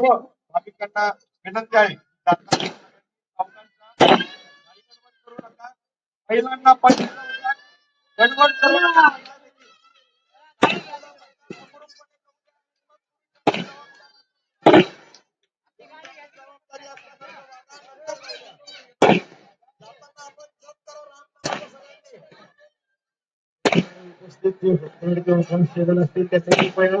हो, सर्व भाविकांना विनंती आहे. महिलांना पहिल्यांदा करू नका. उपस्थित जे असतील त्याचे कृपया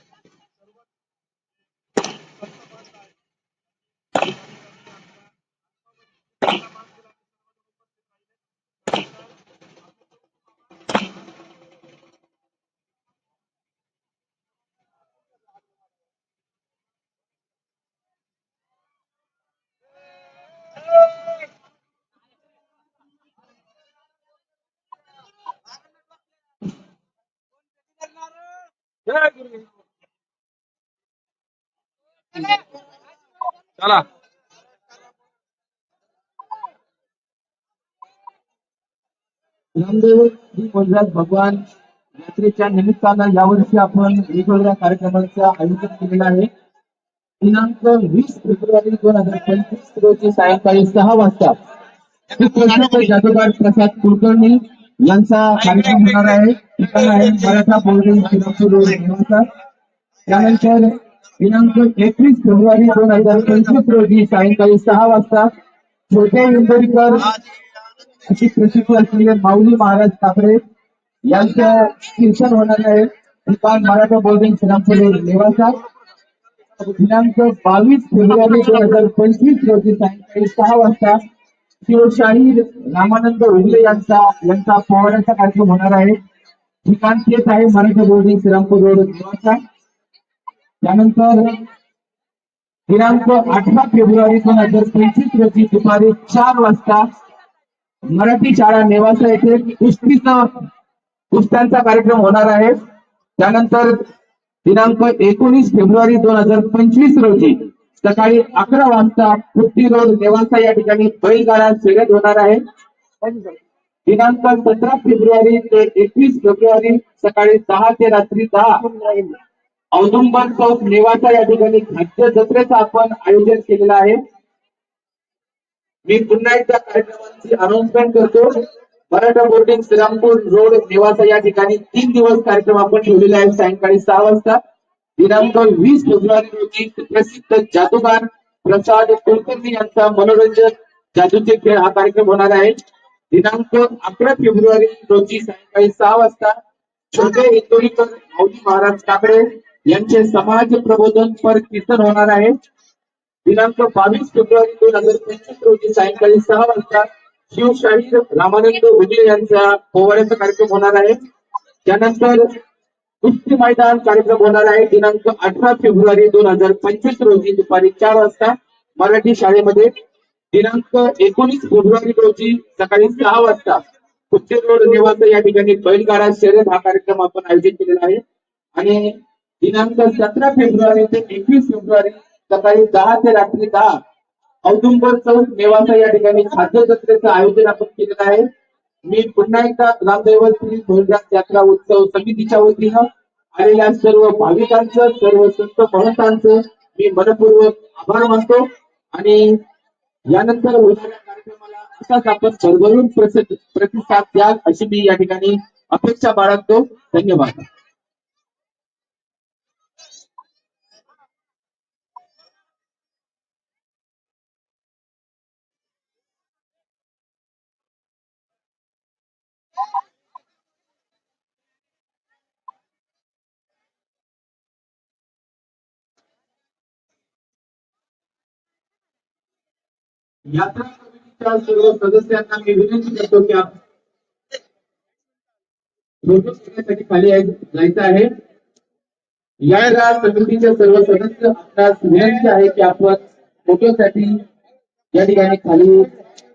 चला. रामदेव भगवान यात्रेच्या निमित्तानं यावर्षी आपण वेगवेगळ्या कार्यक्रमांचं आयोजन केलेलं आहे. दिनांक वीस फेब्रुवारी दोन हजार पंचवीस रोजी सायंकाळी सहा वाजता. श्री जादूगार प्रसाद कुलकर्णी यांचा कार्यक्रम होणार आहे. ठिकाण आहे मराठा त्यानंतर दिनांक एकवीस फेब्रुवारी दोन हजार पंचवीस रोजी सायंकाळी सहा वाजता छोटे इंदोरीकर अशी प्रसिद्ध असलेले माऊली महाराज ठाकरे यांचं कीर्तन होणार आहे. ठिकाण मराठा बोर्डिंग श्रीरामपूर निवासा. दिनांक बावीस फेब्रुवारी दोन हजार पंचवीस रोजी सायंकाळी सहा वाजता शिवशाहीर रामानंद उगले यांचा यांचा पोवाड्याचा कार्यक्रम होणार आहे. ठिकाण तेच आहे मराठा बोर्डिंग श्रीरामपूर रोड देवाचा त्यानंतर दिनांक अठरा फेब्रुवारी दोन हजार पंचवीस रोजी दुपारी चार वाजता मराठी शाळा नेवासा येथे कुस्तीचा कुस्त्यांचा कार्यक्रम होणार आहे. त्यानंतर दिनांक एकोणीस फेब्रुवारी दोन हजार पंचवीस रोजी सकाळी अकरा वाजता कुस्ती रोड नेवासा या ठिकाणी बैलगाडा शर्यत होणार आहे. दिनांक सतरा फेब्रुवारी ते एकवीस फेब्रुवारी सकाळी दहा ते रात्री दहा. औदुंबर चौक नेवासा या ठिकाणी खाद्य जत्रेचं आपण आयोजन केलेलं आहे. मी पुन्हा एकदा कार्यक्रमाची अनाउन्समेंट करतो. मराठा बोर्डिंग श्रीरामपूर रोड निवासा या ठिकाणी तीन दिवस कार्यक्रम आपण ठेवलेला आहे सायंकाळी सहा वाजता. दिनांक वीस फेब्रुवारी रोजी प्रसिद्ध जादूगार प्रसाद कुलकर्णी यांचा मनोरंजन जादूचे खेळ हा कार्यक्रम होणार आहे. दिनांक अकरा फेब्रुवारी रोजी सायंकाळी सहा वाजता छोटे इंदोरीकर माऊली महाराज काकडे यांचे समाज प्रबोधन पर कीर्तन होणार आहे. दिनांक बावीस फेब्रुवारी दोन हजार पंचवीस रोजी सायंकाळी सहा वाजता शिवशाहीर रामानंद उगले यांचा पोवाड्याचा कार्यक्रम होणार आहे. त्यानंतर कुस्ती मैदान कार्यक्रम होणार आहे. दिनांक अठरा फेब्रुवारी दोन हजार पंचवीस रोजी दुपारी चार वाजता मराठी शाळेमध्ये. दिनांक एकोणीस फेब्रुवारी रोजी सकाळी सहा वाजता कुस्ती रोड निवास या ठिकाणी बैलगाडा शर्यत हा कार्यक्रम आपण आयोजित केलेला आहे. आणि दिनांक सतरा फेब्रुवारी ते एकवीस फेब्रुवारी सकाळी दहा ते रात्री दहा औदुंबर चौक नेवासा या ठिकाणी खाद्य जत्रेचं आयोजन आपण केलेलं आहे. मी पुन्हा एकदा ग्रामदैवत श्री भोजराज यात्रा उत्सव समितीच्या वतीनं आलेल्या सर्व भाविकांचं सर्व संत महंतांचं मी मनपूर्वक आभार मानतो. आणि यानंतर होणाऱ्या कार्यक्रमाला असाच आपण भरभरून प्रसिद्ध प्रतिसाद द्याल अशी मी या ठिकाणी अपेक्षा बाळगतो. धन्यवाद. यात्रा समितीच्या सर्व सदस्यांना मी विनंती आप- फ़ोटो खाली जायचं आहे या समितीच्या सर्व सदस्य आपणास विनंती आहे की आपण फोटोसाठी या ठिकाणी खाली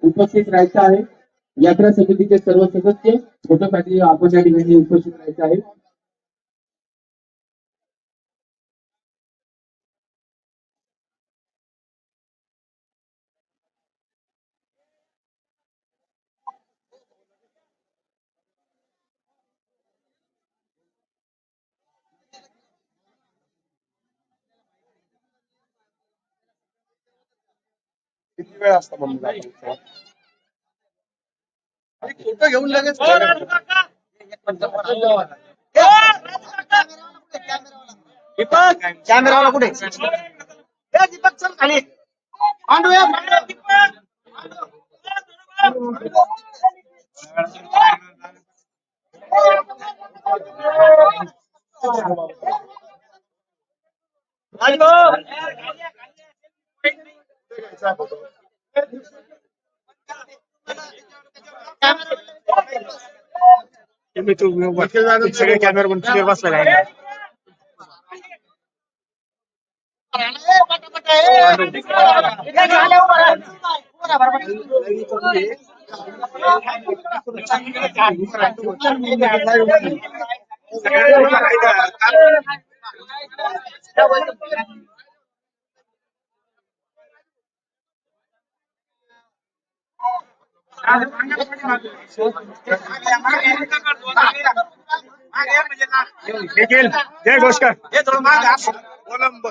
उपस्थित राहायचं आहे यात्रा समितीचे सर्व सदस्य फोटोसाठी आपण या ठिकाणी उपस्थित राहायचं आहे किती वेळ असतो मम्मीला फोटो घेऊन लगेच दीपक कॅमेरावाला कुठे? दीपक चल खाली. पांडू या तुम्ही तू सगळे कॅमेरा पण क्लिअर बसलेला आहे निखिल जय घोषकर कोलंबो